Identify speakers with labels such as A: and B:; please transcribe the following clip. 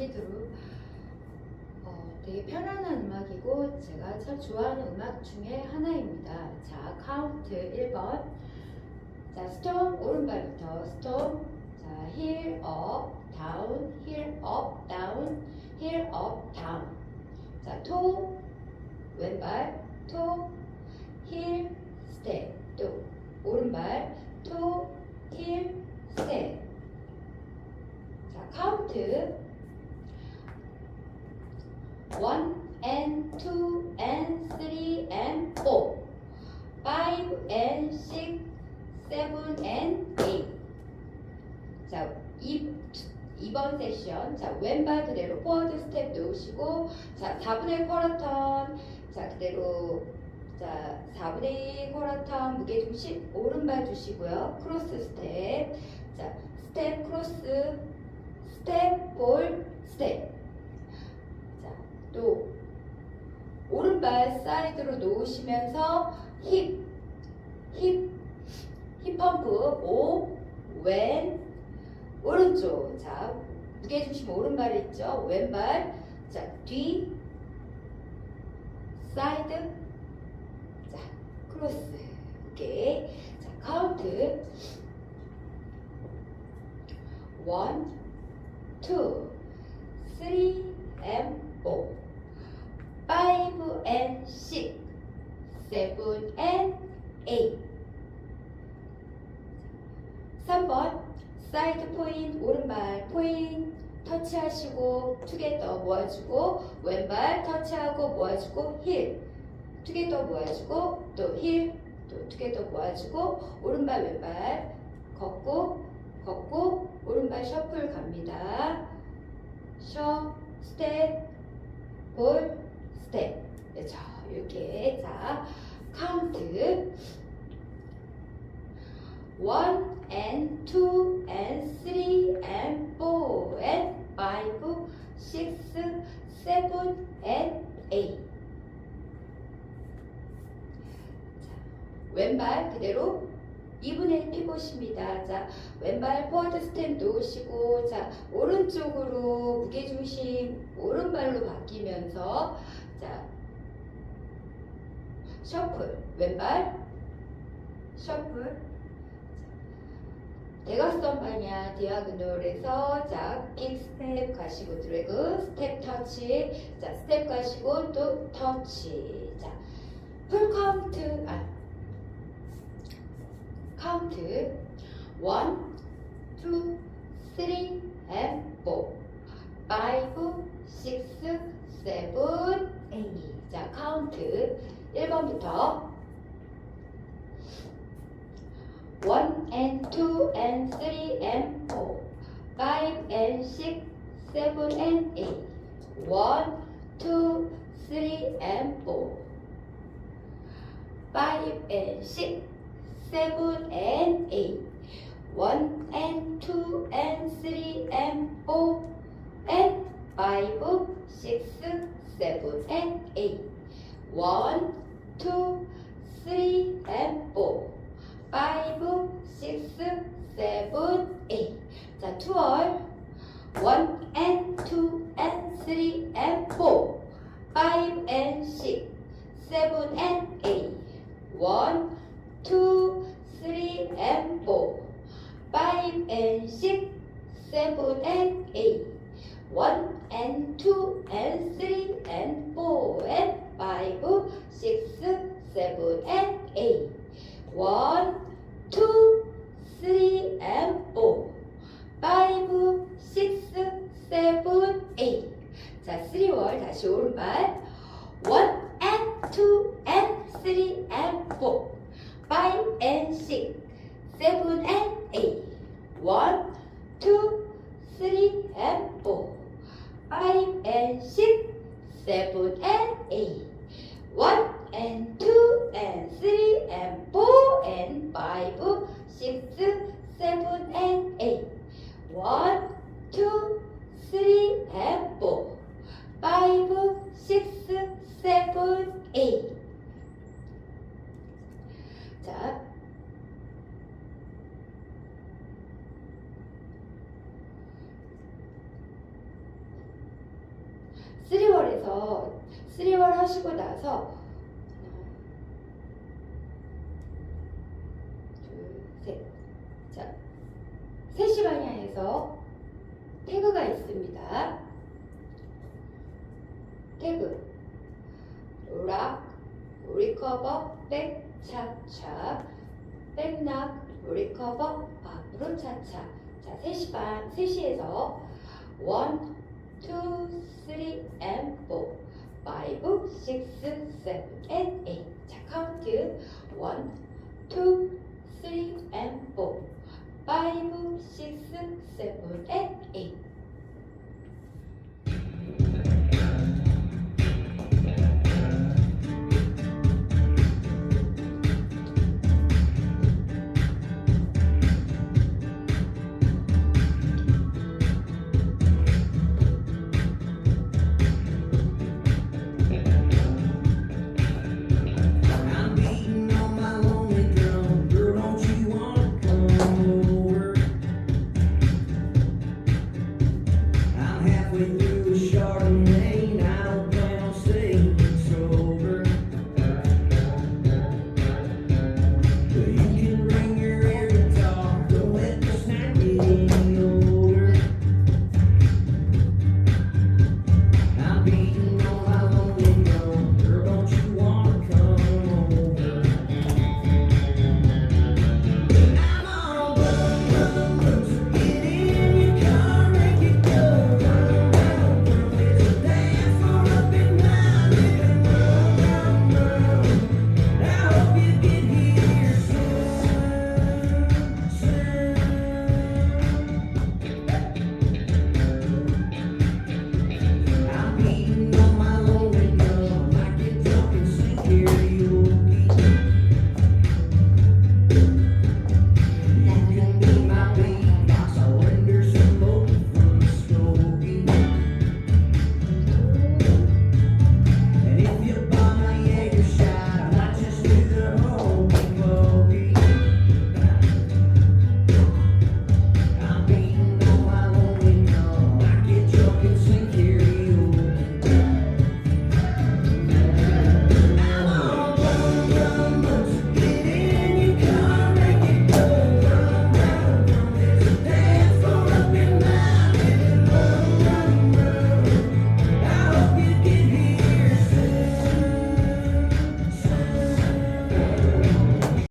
A: 리드로 어, 되게 편안한 음악이고 제가 참 좋아하는 음악 중에 하나입니다. 자, 카운트 1번. 자, 스톰 오른발부터 스톰. 자, 힐 업, 다운, 힐 업, 다운, 힐 업, 다운. 자, 토 왼발 토, 힐, 스텝. 또 오른발 토, 힐, 스텝. 자, 카운트 1 and 2 and 3 and 4 5 and 6 7 and 8 자, 이, 2번 세션 자, 왼발 그대로 포워드 스텝 놓으시고 자, 4분의 쿼러턴 자, 그대로 자, 4분의 1 쿼러턴 무게중심 오른발 주시고요. 크로스 스텝. 자, 스텝 크로스 스텝 볼 스텝 발 사이드로 놓으시면서 힙, 힙, 힙 펌프 오, 왼, 오른쪽. 자 무게중심 오른발 있죠? 왼발. 자 뒤, 사이드. 자 크로스. 오케이. 자 카운트. 원, 투, 쓰리, 엠, 포 5 and 6, 7 and 8. 3번. 사이드 포인 오른발 포인 터치하시고 투게더 모아주고 왼발 터치하고 모아주고 힐 투게더 모아주고 또 힐 또 투게더 모아주고 오른발 왼발 걷고 걷고 오른발 셔플 갑니다. 셔 스텝 볼 스텝 네, 자 이렇게 자 카운트 1 and 2 and 3 and 4 and 5 6 7 and 8 자, 왼발 그대로 2분의 1 피봇입니다. 자, 왼발 포워드 스텝 놓으시고, 자, 오른쪽으로 무게중심 오른발로 바뀌면서, 자, 셔플, 왼발, 셔플, 대각선 방향 디아그널에서 자, 킥 스텝 가시고 드래그, 스텝 터치, 자, 스텝 가시고 또 터치, 자, 풀 카운트, 아, 카운트 1, 2, 3, and 4 5, 6, 7, 8 자, 카운트 1번부터 1 and 2 and 3 and 4 5 and 6 7 and 8 1 2 3 and 4 5 and 6 7 and 8 1 and 2 and 3 and 4 and 5 6 7 and 8 1 2 3 and 4 5, 6, 7, 8. 자, 12. 1 and six, seven and eight, one and two and three and four and five, six, seven and 3 and One, two, three and four. Five and six, seven 3월에서 3월 하시고 나서 하나, 둘, 셋. 자, 3시 방향에서 태그가 있습니다. 태그. 락, 리커버, 백, 차차. 백락, 리커버, 앞으로 차차. 자, 3시 반, 3시에서 1, 2, 3, and 4. 5, 6, 7, and 8. 자, 카운트 1, 2, 3, and 4. 5, 6, 7, and 8.